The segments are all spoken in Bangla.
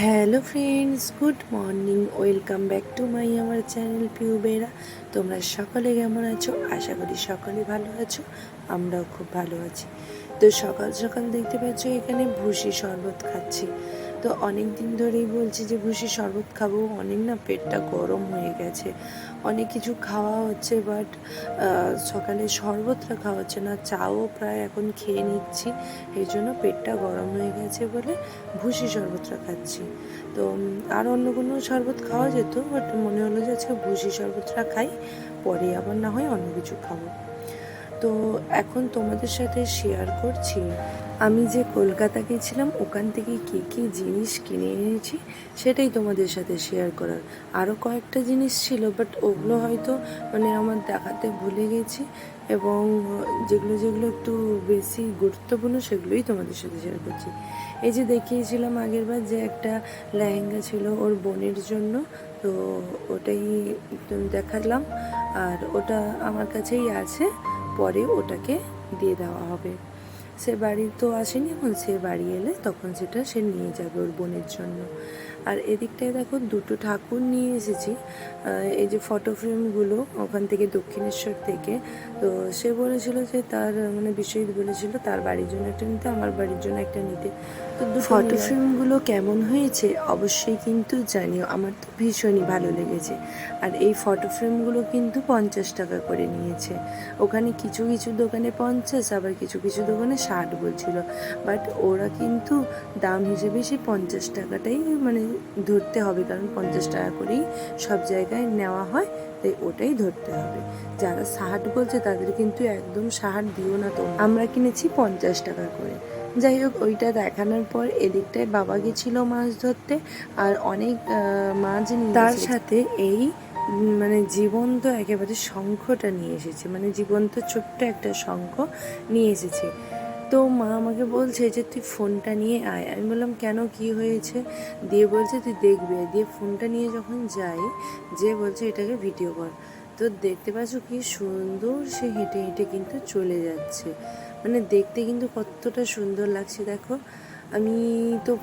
Hello friends, good morning, welcome back to my আমার চ্যানেল পিউবেরা তোমরা সকলে কেমন আছো? আশা করি সকলে ভালো আছো, আমরাও খুব ভালো আছি। তো সকাল সকাল দেখতে পাচ্ছ এখানে ভুসি শরবত খাচ্ছি। তো অনেক দিন ধরেই বলছি যে ভুসি শরবত খাব। অনেক না পেটটা গরম হয়ে গেছে। অনেক কিছু খাওয়া হচ্ছে বাট সকালে শরবতটা খাওয়া হচ্ছে না। চাও প্রায় এখন খেয়ে নিচ্ছি। এই জন্য পেটটা গরম হয়ে গেছে বলে ভুসি শরবতটা খাচ্ছি। তো আর অন্য কোনো শরবত খাওয়া যেত বাট মনে হলো যে আজকে ভুসি শরবতটা খাই। পরে আবার না হয় অন্য কিছু খাব। তো, এখন তোমাদের সাথে শেয়ার করছি আমি যে কলকাতা গেছিলাম, ওখান থেকে কী কী জিনিস কিনে এনেছি, সেটাই তোমাদের সাথে শেয়ার করার। আরও কয়েকটা জিনিস ছিল বাট ওগুলো হয়তো মানে আমার দেখাতে ভুলে গেছি এবং যেগুলো যেগুলো একটু বেশি গুরুত্বপূর্ণ, সেগুলোই তোমাদের সাথে শেয়ার করছি। এই যে দেখিয়েছিলাম আগেরবার যে একটা লেহেঙ্গা ছিল ওর বোনের জন্য, তো ওটাই দেখালাম, আর ওটা আমার কাছেই আছে, পরে ওটাকে দিয়ে দেওয়া হবে। সে বাড়ি তো আসেনি এখন, সে বাড়ি এলে তখন সেটা সে নিয়ে যাবে ওর বোনের জন্য। আর এদিকটায় দেখো দুটো ঠাকুর নিয়ে এসেছি। এই যে ফটো ফ্রেমগুলো ওখান থেকে দক্ষিণেশ্বর থেকে। তো সে বলেছিল যে তার মানে বিশ্বজিৎ বলেছিল তার বাড়ির জন্য একটা নিতে, আমার বাড়ির জন্য একটা নিতে। ফটো ফ্রেমগুলো কেমন হয়েছে অবশ্যই কিন্তু জানিও আমার তো ভীষণই ভালো লেগেছে। আর এই ফটো ফ্রেমগুলো কিন্তু পঞ্চাশ টাকা করে নিয়েছে। ওখানে কিছু কিছু দোকানে পঞ্চাশ আবার কিছু কিছু দোকানে ষাট বলছিল। বাট ওরা কিন্তু দাম হিসেবে সেই পঞ্চাশ টাকাটাই মানে ধরতে হবে কারণ পঞ্চাশ টাকা করেই সব জায়গায় নেওয়া হয় তাই ওটাই ধরতে হবে। যারা ষাট বলছে তাদের কিন্তু একদম ষাট দিও না তো। আমরা কিনেছি পঞ্চাশ টাকা করে। যাই হোক ওইটা দেখানোর পর এদিকটায় বাবা গেছিল মাছ ধরতে আর অনেক মাছ তার সাথে এই মানে জীবন্ত একেবারে শঙ্খটা নিয়ে এসেছে। মানে জীবন্ত ছোট্ট একটা শঙ্খ নিয়ে এসেছে। তো মা আমাকে বলছে যে তুই ফোনটা নিয়ে আয়। আমি বললাম কেন? কি হয়েছে? দিয়ে বলছে তুই দেখবি। দিয়ে ফোনটা নিয়ে যখন যাই যে বলছে এটাকে ভিডিও কর। তো দেখতে পাচ্ছ কি সুন্দর, সে হেঁটে হেঁটে কিন্তু চলে যাচ্ছে। মানে দেখতে কিন্তু কতটা সুন্দর লাগছে, দেখো। আমি তো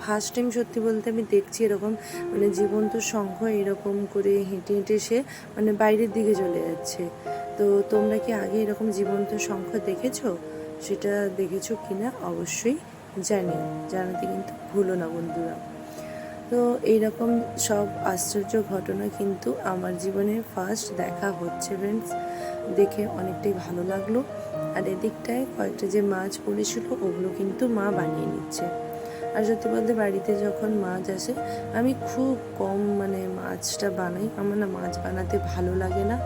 ফার্স্ট টাইম সত্যি বলতে আমি দেখছি এরকম মানে জীবন্ত শঙ্খ এরকম করে হেঁটে হেঁটে সে মানে বাইরের দিকে চলে যাচ্ছে। তো তোমরা কি আগে এরকম জীবন্ত শঙ্খ দেখেছ? সেটা দেখেছ কিনা অবশ্যই জানিও। জানাতে কিন্তু ভুলো না বন্ধুরা। তো এইরকম সব আশ্চর্য ঘটনা কিন্তু আমার জীবনে ফার্স্ট দেখা হচ্ছে ফ্রেন্ডস দেখে অনেকটাই ভালো লাগল। আর এদিকটায় কয়েকটা যে মাছ পড়েছিল, ওগুলো কিন্তু মা বানিয়ে নিচ্ছে। আর সত্যি বলতে বাড়িতে যখন মাছ আসে, আমি খুব কম মানে মাছটা বানাই। আমার না মাছ বানাতে ভালো লাগে না।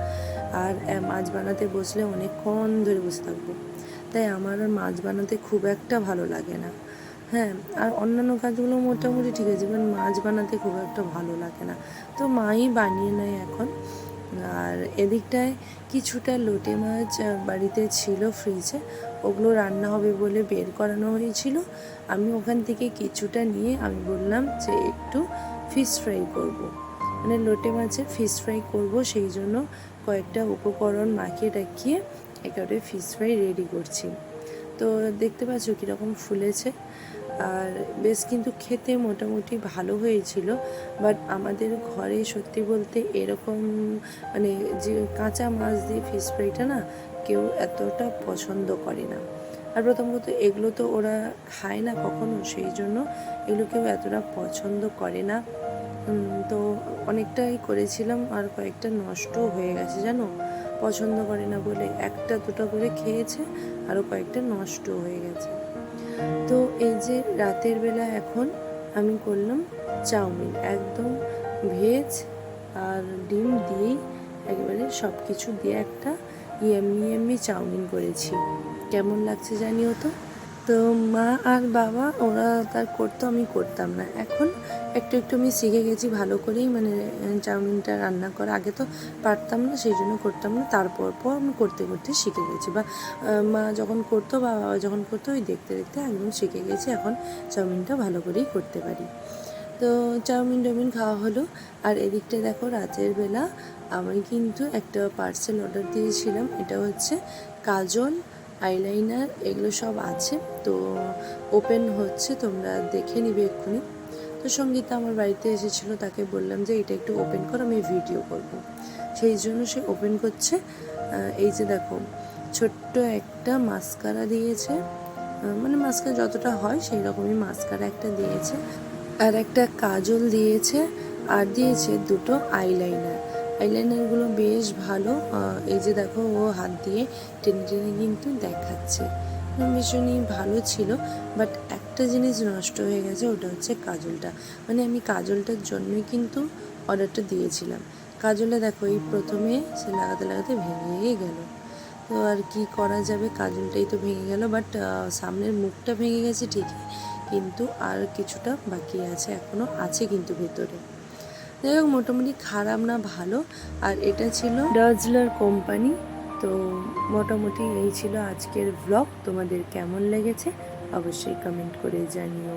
আর মাছ বানাতে বসলে অনেকক্ষণ ধরে বসে থাকব। তাই আমার মাছ বানাতে খুব একটা ভালো লাগে না। হ্যাঁ আর অন্যান্য কাজগুলো মোটামুটি ঠিক আছে বাট মাছ বানাতে খুব একটা ভালো লাগে না। তো মাই বানিয়ে নেয় এখন। আর এদিকটায় কিছুটা লোটে মাছ বাড়িতে ছিল ফ্রিজে ওগুলো রান্না হবে বলে বের করানো হয়েছিল। আমি ওখান থেকে কিছুটা নিয়ে আমি বললাম যে একটু ফিশ ফ্রাই করব। মানে লোটে মাছের ফিশ ফ্রাই করব, সেই জন্য কয়েকটা উপকরণ মাখিয়ে টাকিয়ে একেবারে ফিশ ফ্রাই রেডি করছি। তো দেখতে পাচ্ছ কীরকম ফুলেছে। আর বেশ কিন্তু খেতে মোটামুটি ভালো হয়েছিল বাট আমাদের ঘরে সত্যি বলতে এরকম মানে যে কাঁচা মাছ দিয়ে ফিশ ফ্রাইটা না কেউ এতটা পছন্দ করে না। আর প্রথম কথা এগুলো তো ওরা খায় না কখনো, সেই জন্য এগুলো কেউ এতটা পছন্দ করে না। তো অনেকটাই করেছিলাম, আর কয়েকটা নষ্ট হয়ে গেছে, জানো? পছন্দ করে না বলে একটা, দুটো করে খেয়েছে আরও কয়েকটা নষ্ট হয়ে গেছে। তো এই যে রাতের বেলা এখন আমি করলাম চাউমিন। একদম ভেজ আর ডিম দিয়েই একেবারে সব কিছু দিয়ে একটা ইয়াম্মি ইয়াম্মি চাউমিন করেছি। কেমন লাগছে জানিও তো? তো মা আর বাবা, ওরা তার করতো, আমি করতাম না। এখন একটু একটু আমি শিখে গেছি ভালো করেই মানে চাউমিনটা রান্না করা। আগে তো পারতাম না, সেই জন্য করতাম না। তারপর পর আমি করতে করতে শিখে গেছি। বা মা যখন করতো, বা বাবা যখন করতো, ওই দেখতে দেখতে একদম শিখে গেছি। এখন চাউমিনটা ভালো করেই করতে পারি। তো চাউমিন, টাউমিন খাওয়া হলো। আর এদিকটা দেখো, রাতের বেলা আমি কিন্তু একটা পার্সেল অর্ডার দিয়েছিলাম। এটা হচ্ছে কাজল আইলাইনার এগুলো সব আছে। তো ওপেন হচ্ছে, তোমরা দেখে নিবে এক্ষুনি। তো সঙ্গীতা আমার বাড়িতে এসেছিল, তাকে বললাম যে এটা একটু ওপেন করো, আমি ভিডিও করব। সেই জন্য সে ওপেন করছে। এই যে দেখো, ছোট্ট একটা মাস্কারা দিয়েছে। মানে মাস্কারা যতটা হয় সেই রকমই মাস্কারা একটা দিয়েছে। আর একটা কাজল দিয়েছে, আর দিয়েছে দুটো আইলাইনার আইলাইনারগুলো বেশ ভালো। এই যে দেখো, ও হাত দিয়ে টেনে টেনে কিন্তু দেখাচ্ছে। ভীষণই ভালো ছিল বাট একটা জিনিস নষ্ট হয়ে গেছে, ওটা হচ্ছে কাজলটা। মানে আমি কাজলটার জন্যই কিন্তু অর্ডারটা দিয়েছিলাম। কাজলটা দেখো, এই প্রথমে সে লাগাতে লাগাতে ভেঙে গেল। তো আর কি করা যাবে? কাজলটাই তো ভেঙে গেল বাট সামনের মুখটা ভেঙে গেছে ঠিকই, কিন্তু আর কিছুটা বাকি আছে, এখনও আছে কিন্তু ভেতরে। যাই হোক, মোটামুটি খারাপ না, ভালো। আর এটা ছিল ডার্জলার কোম্পানি তো মোটামুটি এই ছিল আজকের ব্লগ তোমাদের কেমন লেগেছে? অবশ্যই কমেন্ট করে জানিও।